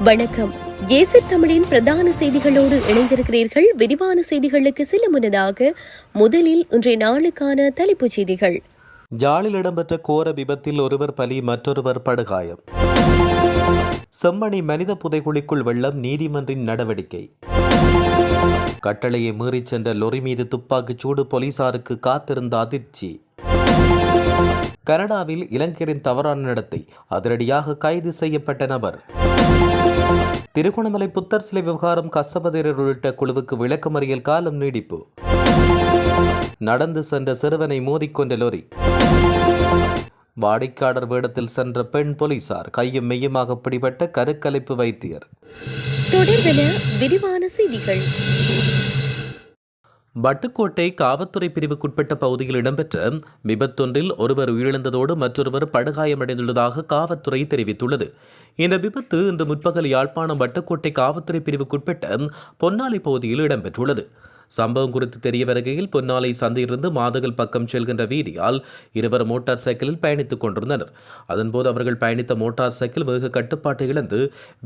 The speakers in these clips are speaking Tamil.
வணக்கம். ஏசி தமிழின் பிரதான செய்திகளோடு இணைந்திருக்கிறீர்கள். விரிவான செய்திகளுக்கு செல்ல முன்னதாக முதலில் இன்றைய நாளுக்கான தலைப்புச் செய்திகள். ஜாலில் இடம்பெற்ற கோர விபத்தில் ஒருவர் பலி மற்றொருவர் படுகாயம். செம்மணி மனித புதைகுழிக்குள் வெள்ளம் நீதிமன்றின் நடவடிக்கை. கட்டளையை மீறிச் சென்ற லொரி மீது துப்பாக்கிச் சூடு போலீசாருக்கு காத்திருந்த அதிர்ச்சி. கனடாவில் இலங்கையரின் தவறான நடத்தை. அதிரடியாக கைது செய்யப்பட்ட நபர். திருகோணமலை புத்தர் சிலை விவகாரம் கசபதேரர் உள்ளிட்ட குழுவுக்கு விளக்கமறியல் காலம் நீடிப்பு. நடந்து சென்ற சிறுவனை மோதிக்கொண்ட லொரி. வாடிக்காடர் வேடத்தில் சென்ற பெண் போலீசார் கையும் மெய்யுமாக பிடிபட்ட கருக்கலைப்பு வைத்தியர். தொடர்பென விரிவான செய்திகள். வட்டுக்கோட்டை காவல்துறை பிரிவுக்குட்பட்ட பகுதியில் இடம்பெற்ற விபத்தொன்றில் ஒருவர் உயிரிழந்ததோடு மற்றொருவர் படுகாயமடைந்துள்ளதாக காவல்துறை தெரிவித்துள்ளது. இந்த விபத்து இன்று முற்பகல் யாழ்ப்பாணம் வட்டுக்கோட்டை காவல்துறை பிரிவுக்குட்பட்ட பொன்னாலை பகுதியில் இடம்பெற்றுள்ளது. சம்பவம் குறித்து தெரிய வருகையில் பொன்னாலை சந்தையிலிருந்து மாதகல் பக்கம் செல்கின்ற வீதியால் இருவர் மோட்டார் சைக்கிளில் பயணித்துக் கொண்டிருந்தனர். அதன்போது அவர்கள் பயணித்த மோட்டார் சைக்கிள் வேக கட்டுப்பாட்டை இழந்து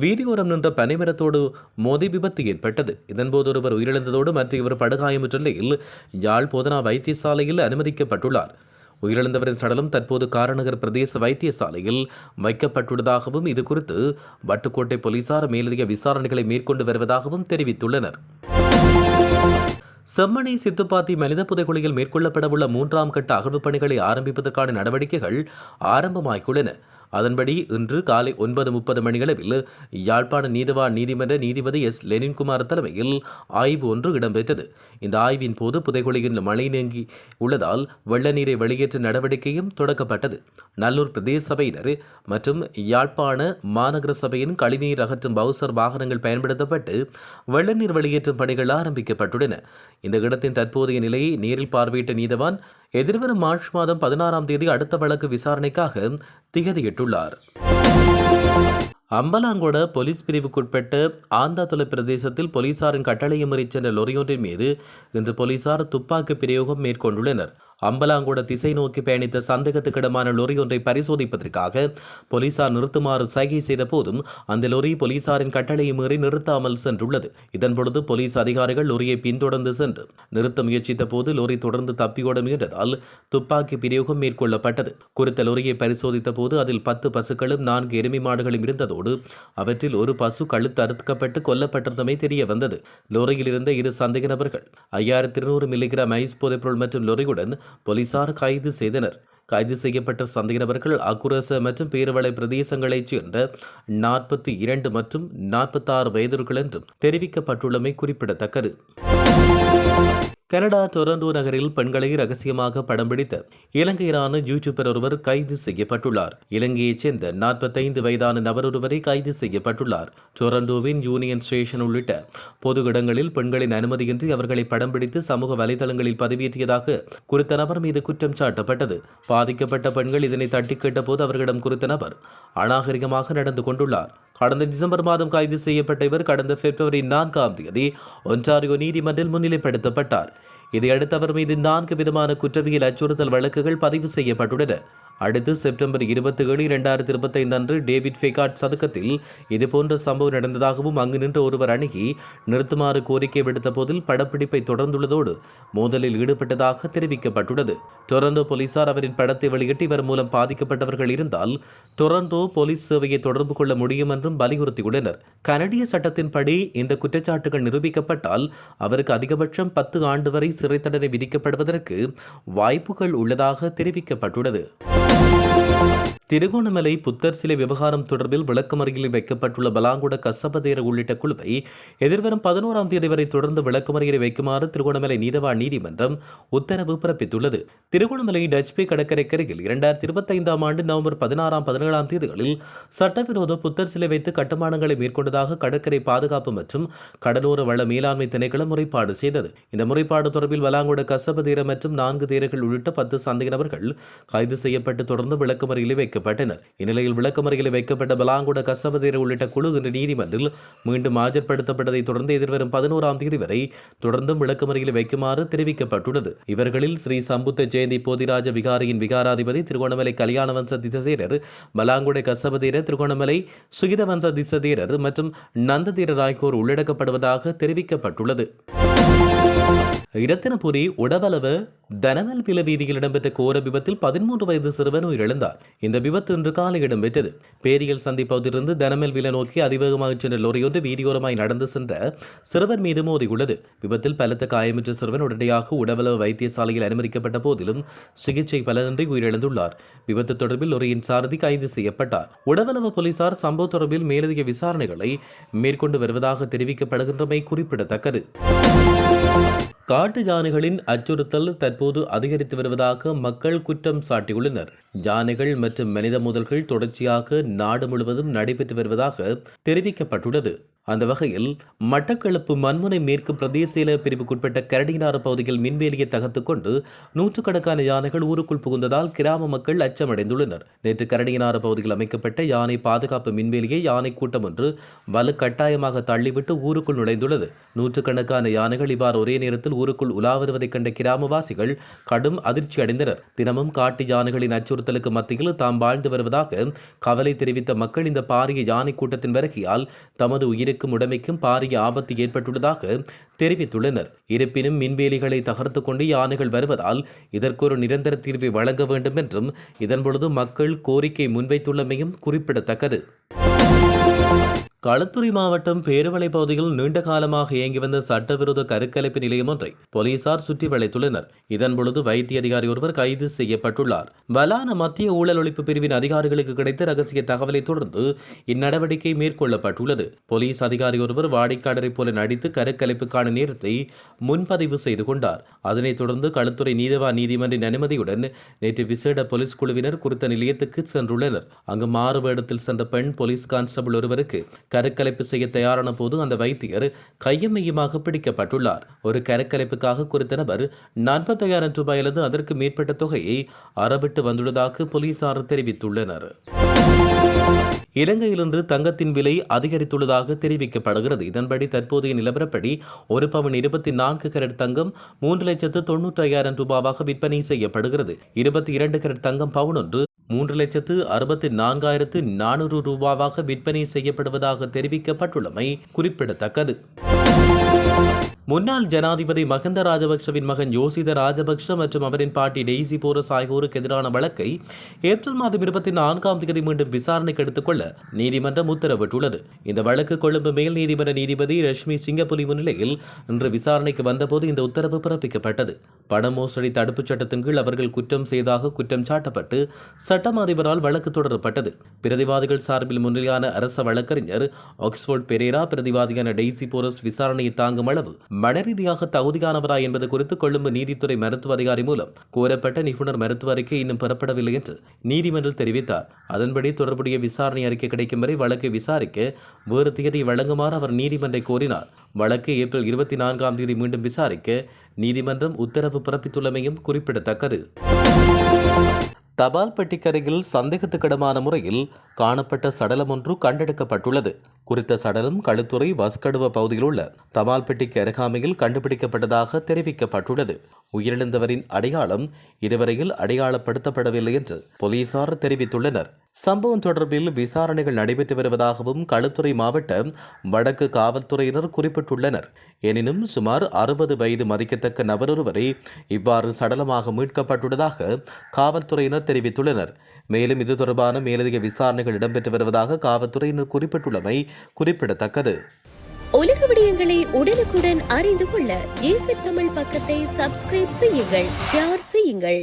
வீதியோரம் நின்ற பனைமரத்தோடு மோதி விபத்து ஏற்பட்டது. இதன்போது ஒருவர் உயிரிழந்ததோடு மற்றொருவர் படுகாயமுற்ற நிலையில் யாழ் போதனா வைத்தியசாலையில் அனுமதிக்கப்பட்டுள்ளார். உயிரிழந்தவரின் சடலம் தற்போது காரநகர் பிரதேச வைத்தியசாலையில் வைக்கப்பட்டுள்ளதாகவும் இதுகுறித்து வட்டுக்கோட்டை போலீசார் மேலதிக விசாரணைகளை மேற்கொண்டு வருவதாகவும் தெரிவித்துள்ளனர். செம்மணி சித்துப்பாத்தி மனித புதைகுழியில் மேற்கொள்ளப்படவுள்ள மூன்றாம் கட்ட அகழ்வுப் பணிகளை ஆரம்பிப்பதற்கான நடவடிக்கைகள் ஆரம்பமாகியுள்ளன. அதன்படி இன்று காலை ஒன்பது முப்பது மணியளவில் யாழ்ப்பாண நீதவான் நீதிமன்ற நீதிபதி எஸ். லெனின்குமார் தலைமையில் ஆய்வு ஒன்று இடம்பெற்றது. இந்த ஆய்வின் போது புதைகுழியில் மழை நீங்கி உள்ளதால் வெள்ள நீரை வெளியேற்ற நடவடிக்கையும் தொடக்கப்பட்டது. நல்லூர் பிரதேச சபையினர் மற்றும் யாழ்ப்பாண மாநகர சபையின் கழிவுநீர் அகற்றும் பவுசர் வாகனங்கள் பயன்படுத்தப்பட்டு வெள்ள நீர் வெளியேற்றும் பணிகள் ஆரம்பிக்கப்பட்டுள்ளன. இந்த இடத்தின் தற்போதைய நிலையை நேரில் பார்வையிட்ட நீதவான் எதிர்வரும் மார்ச் மாதம் பதினாறாம் தேதி அடுத்த வழக்கு விசாரணைக்காக திகதியிட்டுள்ளார். அம்பலாங்கோட போலீஸ் பிரிவுக்குட்பட்ட ஆந்தாத்துளை பிரதேசத்தில் போலீசாரின் கட்டளையை முறை சென்ற லொரியொன்றின் மீது இன்று போலீசார் துப்பாக்கி பிரயோகம் மேற்கொண்டுள்ளனர். அம்பலாங்கூட திசை நோக்கி பயணித்த சந்தேகத்துக்கிடமான லொரி ஒன்றை பரிசோதிப்பதற்காக போலீசார் நிறுத்துமாறு சைகை செய்த போதும் அந்த லொரி போலீசாரின் கட்டளையை மீறி நிறுத்தாமல் சென்றுள்ளது. இதன்பொழுது போலீஸ் அதிகாரிகள் லொரியை பின்தொடர்ந்து சென்று நிறுத்த முயற்சித்த போது லொரி தொடர்ந்து தப்பியோட முயன்றதால் துப்பாக்கி பிரயோகம் மேற்கொள்ளப்பட்டது. குறித்த லொரியை பரிசோதித்த போது அதில் பத்து பசுக்களும் நான்கு எருமை மாடுகளும் இருந்ததோடு அவற்றில் ஒரு பசு கழுத்து அறுக்கப்பட்டு கொல்லப்பட்டிருந்தமை தெரிய வந்தது லொரியில் இருந்த இரு சந்தேக நபர்கள் ஐயாயிரத்தி இருநூறு மில்லிகிராம் ஐஸ் போதைப்பொருள் மற்றும் லொரியுடன் போலீசார் கைது செய்தனர். கைது செய்யப்பட்ட சந்தேகநபர்கள் அக்குரச மற்றும் பேரவளை பிரதேசங்களைச் சேர்ந்த நாற்பத்தி இரண்டு மற்றும் நாற்பத்தாறு வயதிற்குள் என்றும் தெரிவிக்கப்பட்டுள்ளமை குறிப்பிடத்தக்கது. கனடா டொரண்டோ நகரில் பெண்களை ரகசியமாக படம் பிடித்த இலங்கையரான யூடியூபர் ஒருவர் கைது செய்யப்பட்டுள்ளார். இலங்கையைச் சேர்ந்த நாற்பத்தைந்து வயதான நபர் ஒருவரை கைது செய்யப்பட்டுள்ளார். டொரண்டோவின் யூனியன் ஸ்டேஷன் உள்ளிட்ட பொது இடங்களில் பெண்களின் அனுமதியின்றி அவர்களை படம் பிடித்து சமூக வலைதளங்களில் பதிவேற்றியதாக குறித்த நபர் மீது குற்றம் சாட்டப்பட்டது. பாதிக்கப்பட்ட பெண்கள் இதனை தட்டி கேட்டபோது அவர்களிடம் குறித்த நபர் அநாகரிகமாக நடந்து கொண்டுள்ளார். கடந்த டிசம்பர் மாதம் கைது செய்யப்பட்ட இவர் கடந்த பிப்ரவரி நான்காம் தேதி ஒன்றாரியோ நீதிமன்றில் முன்னிலைப்படுத்தப்பட்டார். இதையடுத்து அவர் மீது நான்கு விதமான குற்றவியல் அச்சுறுத்தல் வழக்குகள் பதிவு செய்யப்பட்டுள்ளன. அடுத்து செப்டம்பர் இருபத்தி ஏழு இரண்டாயிரத்தி இருபத்தைந்து அன்று டேவிட் ஃபெகாட் சதுக்கத்தில் இதுபோன்ற சம்பவம் நடந்ததாகவும் அங்கு நின்ற ஒருவர் அணுகி நிறுத்துமாறு கோரிக்கை விடுத்த போதில் படப்பிடிப்பை தொடர்ந்துள்ளதோடு மோதலில் ஈடுபட்டதாக தெரிவிக்கப்பட்டுள்ளது. டொரண்டோ போலீசார் அவரின் படத்தை வெளியிட்டு இவர் மூலம் பாதிக்கப்பட்டவர்கள் இருந்தால் டொரண்டோ போலீஸ் சேவையை தொடர்பு கொள்ள முடியும் என்றும் வலியுறுத்தியுள்ளனர். கனடிய சட்டத்தின்படி இந்த குற்றச்சாட்டுகள் நிரூபிக்கப்பட்டால் அவருக்கு அதிகபட்சம் பத்து ஆண்டு வரை சிறை தண்டனை விதிக்கப்படுவதற்கு வாய்ப்புகள் உள்ளதாக தெரிவிக்கப்பட்டுள்ளது. திருகோணமலை புத்தர் சிலை விவகாரம் தொடர்பில் விளக்கமறையில் வைக்கப்பட்டுள்ள பலாங்குட கசபதேர உள்ளிட்ட குழுவை எதிர்வரும் பதினோராம் தேதி வரை தொடர்ந்து விளக்கமறையில் வைக்குமாறு திருகோணமலை நீதவான் நீதிமன்றம் உத்தரவு பிறப்பித்துள்ளது. திருகோணமலை டச்பே கடற்கரைக்கரையில் இரண்டாயிரத்தி இருபத்தைந்தாம் ஆண்டு நவம்பர் பதினாறாம் பதினேழாம் தேதிகளில் சட்டவிரோத புத்தர் சிலை வைத்து கட்டுமானங்களை மேற்கொண்டதாக கடற்கரை பாதுகாப்பு மற்றும் கடலோர வள மேலாண்மை திணைக்களம் முறைப்பாடு செய்தது. இந்த முறைப்பாடு தொடர்பில் வலாங்குட கசபதேர மற்றும் நான்கு தேரர்கள் உள்ளிட்ட பத்து சந்தேக நபர்கள் கைது செய்யப்பட்டு தொடர்ந்து விளக்கமறையில் வைக்க வைக்கப்பட்டனர் இந்நிலையில் விளக்கமறையில் வைக்கப்பட்ட பலாங்குட கசபதேர உள்ளிட்ட குழு இன்று நீதிமன்றில் மீண்டும் ஆஜர்படுத்தப்பட்டதை தொடர்ந்து எதிர்வரும் பதினோராம் தேதி வரை தொடர்ந்தும் விளக்கமறையில் வைக்குமாறு தெரிவிக்கப்பட்டுள்ளது. இவர்களில் ஸ்ரீ சம்புத்த ஜெயந்தி போதிராஜ விகாரியின் விகாராதிபதி திருகோணமலை கல்யாணவம்ச திசதேரர் பலாங்குடை கசபதேரர் திருகோணமலை சுகிதவம்ச திசதேரர் மற்றும் நந்ததீரர் ஆகியோர் உள்ளடக்கப்படுவதாக தெரிவிக்கப்பட்டுள்ளது. இரத்தினபுரி உடவளவு தனமல் பில வீதியில் இடம்பெற்ற கோர விபத்தில் பதிமூன்று வயது சிறுவன் உயிரிழந்தார். இந்த விபத்து இன்று காலை இடம்பெற்றது. பேரியல் சந்திப்பதிலிருந்து தனமல் வில நோக்கி அதிவேகமாக சென்ற லொரியொன்று வீதியோரமாய் நடந்து சென்ற சிறுவன் மீது மோதியுள்ளது. விபத்தில் பலத்த காயமுற்ற சிறுவன் உடனடியாக உடவளவு வைத்தியசாலையில் அனுமதிக்கப்பட்ட போதிலும் சிகிச்சை பலனின்றி உயிரிழந்துள்ளார். விபத்து தொடர்பில் லொரியின் சாரதி கைது செய்யப்பட்டார். உடவளவு போலீசார் சம்பவ தொடர்பில் மேலதிக விசாரணைகளை மேற்கொண்டு வருவதாக தெரிவிக்கப்படுகின்றமை குறிப்பிடத்தக்கது. காட்டு யானைகளின் அச்சுறுத்தல் தற்போது அதிகரித்து வருவதாக மக்கள் குற்றம் சாட்டியுள்ளனர். யானைகள் மற்றும் மனித முதல்கள் தொடர்ச்சியாக நாடு முழுவதும் நடைபெற்று வருவதாக தெரிவிக்கப்பட்டுள்ளது. அந்த வகையில் மட்டக்களப்பு மண்முனை மேற்கு பிரதேச பிரிவுக்குட்பட்ட கரடினாறு பகுதியில் மின்வேலியை தகர்த்து கொண்டு நூற்றுக்கணக்கான யானைகள் ஊருக்குள் புகுந்ததால் கிராம மக்கள் அச்சமடைந்துள்ளனர். நேற்று கரடினாறு பகுதியில் அமைக்கப்பட்ட யானை பாதுகாப்பு மின்வேலியை யானை கூட்டம் ஒன்று வலுக்கட்டாயமாக தள்ளிவிட்டு ஊருக்குள் நுழைந்துள்ளது. நூற்றுக்கணக்கான யானைகள் இவ்வாறு ஒரே நேரத்தில் ஊருக்குள் உலா வருவதைக் கண்ட கிராமவாசிகள் கடும் அதிர்ச்சி அடைந்தனர். தினமும் காட்டு யானைகளின் அச்சுறுத்தலுக்கு மத்தியில் தாம் வாழ்ந்து வருவதாக கவலை தெரிவித்த மக்கள் இந்த பாரிய யானை கூட்டத்தின் வருகையால் தமது உயிருக்கு உயிருக்கும் உடைமைக்கும் பாரிய ஆபத்து ஏற்பட்டுள்ளதாக தெரிவித்துள்ளனர். இருப்பினும் மின்வேலிகளை தகர்த்து கொண்டு யானைகள் வருவதால் இதற்கு ஒரு நிரந்தர தீர்வை வழங்க வேண்டும் என்றும் இதன் பொழுது மக்கள் கோரிக்கை முன்வைத்துள்ளமையும் குறிப்பிடத்தக்கது. களுத்துறை மாவட்டம் பேருமலை பகுதியில் நீண்ட காலமாக இயங்கி வந்த சட்டவிரோத கருக்கலைப்பு நிலையம் ஒன்றை போலீசார் சுற்றி வளைத்துள்ளனர். இதன் பொழுது வைத்திய அதிகாரி ஒருவர் கைது செய்யப்பட்டுள்ளார். வலான மத்திய ஊழல் ஒழிப்பு பிரிவின் அதிகாரிகளுக்கு கிடைத்த ரகசிய தகவலை தொடர்ந்து இந்நடவடிக்கை மேற்கொள்ளப்பட்டுள்ளது. போலீஸ் அதிகாரி ஒருவர் வாடிக்கையாளரை போல நடித்து கருக்கலைப்புக்கான நேரத்தை முன்பதிவு செய்து கொண்டார். அதனைத் தொடர்ந்து களுத்துறை நீதவா நீதிமன்றின் அனுமதியுடன் நேற்று விசேட போலீஸ் குழுவினர் குறித்த நிலையத்துக்கு சென்றுள்ளனர். அங்கு மாறுவேடத்தில் சென்ற பெண் போலீஸ் கான்ஸ்டபிள் ஒருவருக்கு கருக்கலைப்பு செய்ய தயாரான போது அந்த வைத்தியர் கையமையமாக மையமாக பிடிக்கப்பட்டுள்ளார். ஒரு கருக்கலைப்புக்காக குறித்த நபர் நாற்பத்தையாயிரம் ரூபாய் அல்லது அதற்கு மேற்பட்ட தொகையை அறவிட்டு வந்துள்ளதாக போலீசார் தெரிவித்துள்ளனர். இலங்கையிலிருந்து தங்கத்தின் விலை அதிகரித்துள்ளதாக தெரிவிக்கப்படுகிறது. இதன்படி தற்போதைய நிலவரப்படி ஒரு பவுன் இருபத்தி நான்கு கரட் தங்கம் மூன்று லட்சத்து தொன்னூற்றி ஐயாயிரம் ரூபாவாக விற்பனை செய்யப்படுகிறது. இருபத்தி இரண்டு கரட் தங்கம் பவுன் ஒன்று மூன்று லட்சத்து அறுபத்தி நான்காயிரத்து நானூறு ரூபாவாக விற்பனை செய்யப்படுவதாக தெரிவிக்கப்பட்டுள்ளமை குறிப்பிடத்தக்கது. முன்னாள் ஜனாதிபதி மஹிந்த ராஜபக்ஷவின் மகன் யோசித ராஜபக்ஷ மற்றும் அவரின் பாட்டி டெய்சி போரஸ் ஆகியோருக்கு எதிரான வழக்கை ஏப்ரல் மாதம் இருபத்தி நான்காம் தேதி மீண்டும் விசாரணைக்கு எடுத்துக்கொள்ள நீதிமன்றம் உத்தரவிட்டுள்ளது. இந்த வழக்கு கொழும்பு மேல் நீதிமன்ற நீதிபதி ரஷ்மி சிங்கப்புலி முன்னிலையில் இன்று விசாரணைக்கு வந்தபோது இந்த உத்தரவு பிறப்பிக்கப்பட்டது. பண மோசடி தடுப்புச் சட்டத்தின் கீழ் அவர்கள் குற்றம் செய்ததாக குற்றம் சாட்டப்பட்டு சட்டம் அதிபரால் வழக்கு தொடரப்பட்டது. பிரதிவாதிகள் சார்பில் முன்னிலையான அரச வழக்கறிஞர் ஆக்ஸ்போர்ட் பெரேரா பிரதிவாதியான டெய்சி போரஸ் விசாரணையை தாங்கும் அளவு மனரீதியாக தகுதியானவரா என்பது குறித்து கொழும்பு நீதித்துறை மருத்துவ அதிகாரி மூலம் கோரப்பட்ட நிபுணர் மருத்துவ அறிக்கை இன்னும் பெறப்படவில்லை என்று நீதிமன்றம் தெரிவித்தார். அதன்படி தொடர்புடைய விசாரணை அறிக்கை கிடைக்கும் வரை வழக்கை விசாரிக்க வேறு தேதி வழங்குமாறு அவர் நீதிமன்றை கோரினார். வழக்கு ஏப்ரல் இருபத்தி நான்காம் தேதி மீண்டும் விசாரிக்க நீதிமன்றம் உத்தரவு பிறப்பித்துள்ளமையும் குறிப்பிடத்தக்கது. தபால் பெட்டிக்கரையில் சந்தேகத்துக்கிடமான முறையில் காணப்பட்ட சடலம் ஒன்று கண்டெடுக்கப்பட்டுள்ளது. குறித்த சடலம் களுத்துறை வஸ்கடுவ பகுதியில் உள்ள தபால் பெட்டிக்கு அருகாமையில் கண்டுபிடிக்கப்பட்டதாக தெரிவிக்கப்பட்டுள்ளது. உயிரிழந்தவரின் அடையாளம் இதுவரையில் அடையாளப்படுத்தப்படவில்லை என்று போலீசார் தெரிவித்துள்ளனர். சம்பவம் தொடர்பில் விசாரணைகள் நடைபெற்று வருவதாகவும் களுத்துறை மாவட்ட வடக்கு காவல்துறையினர் குறிப்பிட்டுள்ளனர். எனினும் சுமார் அறுபது வயது மதிக்கத்தக்க நபரொருவரை இவ்வாறு சடலமாக மீட்கப்பட்டுள்ளதாக காவல்துறையினர் தெரிவித்துள்ளனர். மேலும் இது தொடர்பான மேலதிக விசாரணைகள் இடம்பெற்று வருவதாக காவல்துறையினர் குறிப்பிட்டுள்ளமை குறிப்பிடத்தக்கது. உலக விடயங்களை உடனுக்குடன் அறிந்து கொள்ள தமிழ் பக்கத்தை சப்ஸ்கிரைப் செய்யுங்கள் ஷேர் செய்யுங்கள்.